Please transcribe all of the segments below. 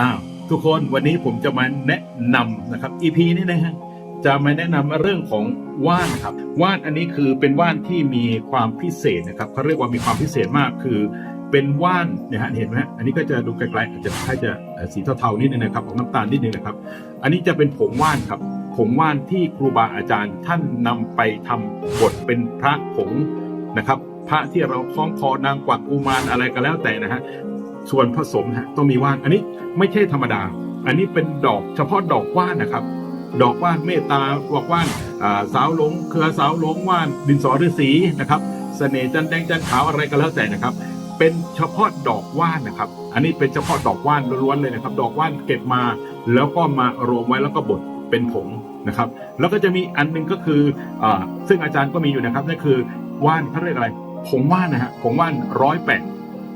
อ้าวทุกคนวันนี้ผมจะมาแนะนำนะครับ EP นี้นะฮะจะมาแนะนำเรื่องของว่านครับว่านอันนี้คือเป็นว่านที่มีความพิเศษนะครับเขาเรียกว่ามีความพิเศษมากคือเป็นว่านเนี่ยฮะเห็นไหมฮะอันนี้ก็จะดูไกลๆอาจจะคล้ายจะสีเทาๆนิดนึงนะครับของน้ำตาลนิดนึงนะครับ อันนี้จะเป็นผงว่านครับผงว่านที่ครูบาอาจารย์ท่านนำไปทำบทเป็นพระผงนะครับ พระที่เราคล้องคอนางกวักกุมารอะไรก็แล้วแต่นะฮะ ส่วนผสมฮะต้องมีว่าน อันนี้ไม่ใช่ธรรมดา อันนี้เป็นดอกเฉพาะดอกว่านนะครับ ดอกว่านเมตตาบอกว่านสาวหลงเครือสาวหลงว่านดินสอฤาษีนะครับเสน่ห์จันแดงจันขาวอะไรก็แล้วแต่นะครับ เป็นเฉพาะดอกว่านนะครับ อันนี้เป็นเฉพาะดอกว่านล้วนๆเลยนะครับ ดอกว่านเก็บมาแล้วก็มารวมไว้แล้วก็บดเป็นผงนะครับ แล้วก็จะมีอันหนึงก็คืออซึ่งอาจารย์ก็มีอยู่นะครับนั่นคือว่านเขาเรียกอะไรผงว่านนะฮะผงว่านร้อยแปด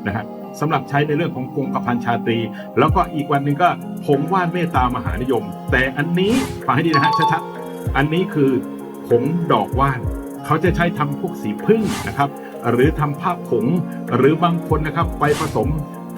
นะฮะ สำหรับใช้ในเรื่องของกงกพันชาตรี แล้วก็อีกวันหนึ่งก็ผงว่านเมตตามหานิยม แต่อันนี้ฟังให้ดีนะฮะชัดๆอันนี้คือผงดอกว่านเขาจะใช้ทำพวกสีพึ่งนะครับ หรือทำผ้าผงหรือบางคนนะครับไปผสม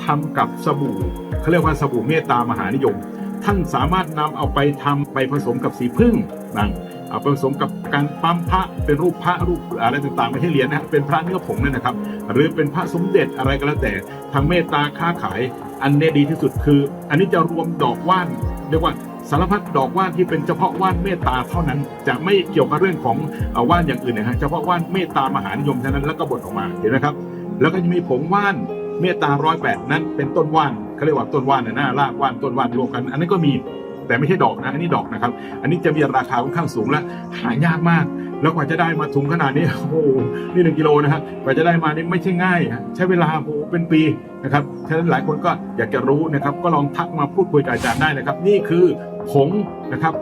ทำกับสบู่เขาเรียกว่าสบู่เมตตามหานิยม ท่านสามารถนำเอาไปทำไปผสมกับสีพึ่งนะ เอาไปผสมกับการปั๊มพระเป็นรูปพระรูปอะไรต่างๆไม่ใช่เหรียญนะฮะเป็นพระเนื้อผงนั่นนะครับ หรือเป็นพระสมเด็จอะไรก็แล้วแต่ทางเมตตาค้าขาย อันเนี้ยดีที่สุดคือ อันนี้จะรวมดอกว่านเรียกว่าสารพัดดอกว่านที่เป็นเฉพาะว่านเมตตาเท่านั้น จะไม่เกี่ยวกับเรื่องของว่านอย่างอื่นนะฮะเฉพาะว่านเมตตามหานิยมเท่านั้นแล้วก็บดออกมาเห็นไหมครับ แล้วก็จะมีผงว่านเมตตาร้อยแปดนั้นเป็นต้นว่านเขาเรียกว่าต้นว่านนะหน้ารากว่านต้นว่านรวมกัน อันนี้นก็มี แต่ไม่ใช่ดอกนะอันนี้ดอกนะครับ อันนี้จะมีราคาค่อนข้างสูงและหายากมาก แล้วกว่าจะได้มาถุงขนาดนี้โอ้โหนี่หนึ่งกิโลนะฮะกว่าจะได้มานี่ไม่ใช่ง่าย ใช้เวลาโอ้โหเป็นปีนะครับฉะนั้นหลายคนก็อยากจะรู้นะครับ ก็ลองทักมาพูดคุยกับอาจารย์ได้นะครับ นี่คือผงนะครับ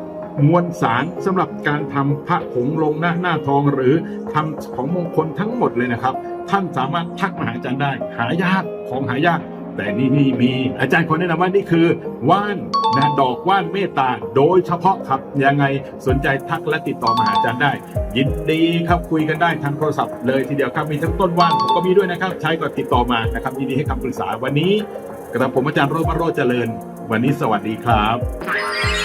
มวลสารสำหรับการทำพระผงลงหน้าหน้าทองหรือทำของมงคลทั้งหมดเลยนะครับ ท่านสามารถทักมาหาอาจารย์ได้ หายากของหายาก แต่นี่นี่มี อาจารย์คนแนะนำว่านี่คือว่านนะดอกว่านเมตตาโดยเฉพาะครับยังไงสนใจทักและติดต่อมาหาอาจารย์ได้ ยินดีครับคุยกันได้ทางโทรศัพท์เลยทีเดียวครับมีทั้งต้นว่านผมก็มีด้วยนะครับ ใช้ก็ติดต่อมานะครับยินดีให้คำปรึกษาวันนี้กระผมอาจารย์โรบโรจเจริญ วันนี้สวัสดีครับ